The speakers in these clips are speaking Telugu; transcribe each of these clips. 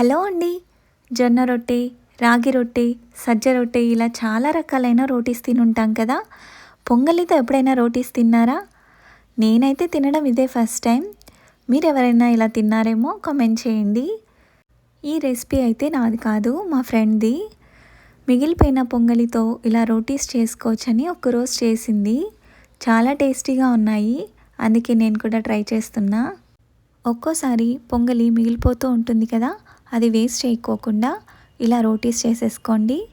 హలో అండి. జొన్న రొట్టె రాగి రొట్టె సజ్జ రొట్టె ఇలా చాలా రకాలైన రోటీస్ తినుంటాం కదా. పొంగలితో ఎప్పుడైనా రోటీస్ తిన్నారా? నేనైతే తినడం ఇదే ఫస్ట్ టైం. మీరు ఎవరైనా ఇలా తిన్నారేమో కామెంట్ చేయండి. ఈ రెసిపీ అయితే నాది కాదు మా ఫ్రెండ్ది. మిగిలిపోయిన పొంగలితో ఇలా రోటీస్ చేసుకోవచ్చని ఒక్కరోజు చేసింది. చాలా టేస్టీగా ఉన్నాయి. అందుకే నేను కూడా ట్రై చేస్తున్నా. ఒక్కోసారి పొంగలి మిగిలిపోతూ ఉంటుంది కదా అది వేస్ట్ చేయకోకుండా ఇలా రోటీస్ చేసేసుకోండి.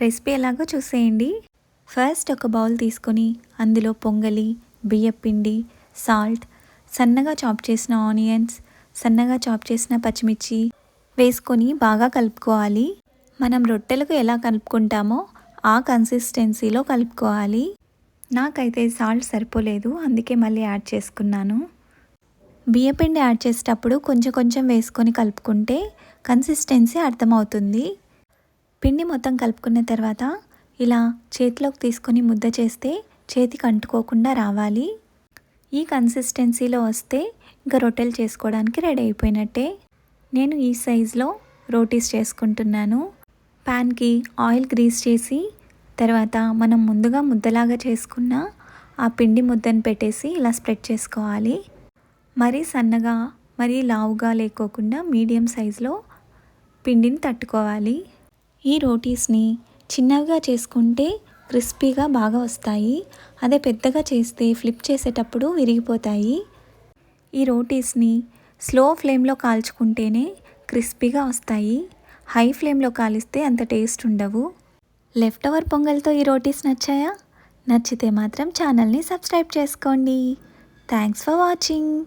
రెసిపీ ఎలాగో చూసేయండి. ఫస్ట్ ఒక బౌల్ తీసుకొని అందులో పొంగలి బియ్యపిండి సాల్ట్ సన్నగా చాప్ చేసిన ఆనియన్స్ సన్నగా చాప్ చేసిన పచ్చిమిర్చి వేసుకొని బాగా కలుపుకోవాలి. మనం రొట్టెలకు ఎలా కలుపుకుంటామో ఆ కన్సిస్టెన్సీలో కలుపుకోవాలి. నాకైతే సాల్ట్ సరిపోలేదు అందుకే మళ్ళీ యాడ్ చేసుకున్నాను. బియ్యపిండి యాడ్ చేసేటప్పుడు కొంచెం కొంచెం వేసుకొని కలుపుకుంటే కన్సిస్టెన్సీ అర్థమవుతుంది. పిండి మొత్తం కలుపుకున్న తర్వాత ఇలా చేతిలోకి తీసుకొని ముద్ద చేస్తే చేతికి అంటుకోకుండా రావాలి. ఈ కన్సిస్టెన్సీలో వస్తే ఇంకా రొట్టెలు చేసుకోవడానికి రెడీ అయిపోయినట్టే. నేను ఈ సైజులో రోటీస్ చేసుకుంటున్నాను. ప్యాన్కి ఆయిల్ గ్రీస్ చేసి తర్వాత మనం ముందుగా ముద్దలాగా చేసుకున్న ఆ పిండి ముద్దను పెట్టేసి ఇలా స్ప్రెడ్ చేసుకోవాలి. మరీ సన్నగా మరీ లావుగా లేకోకుండా మీడియం సైజులో పిండిని తట్టుకోవాలి. ఈ రోటీస్ని చిన్నవిగా చేసుకుంటే క్రిస్పీగా బాగా వస్తాయి. అదే పెద్దగా చేస్తే ఫ్లిప్ చేసేటప్పుడు విరిగిపోతాయి. ఈ రోటీస్ని స్లో ఫ్లేమ్లో కాల్చుకుంటేనే క్రిస్పీగా వస్తాయి. హై ఫ్లేమ్లో కాలిస్తే అంత టేస్ట్ ఉండవు. లెఫ్ట్ ఓవర్ పొంగల్తో ఈ రోటీస్ నచ్చాయా? నచ్చితే మాత్రం ఛానల్ని సబ్స్క్రైబ్ చేసుకోండి. Thanks for watching.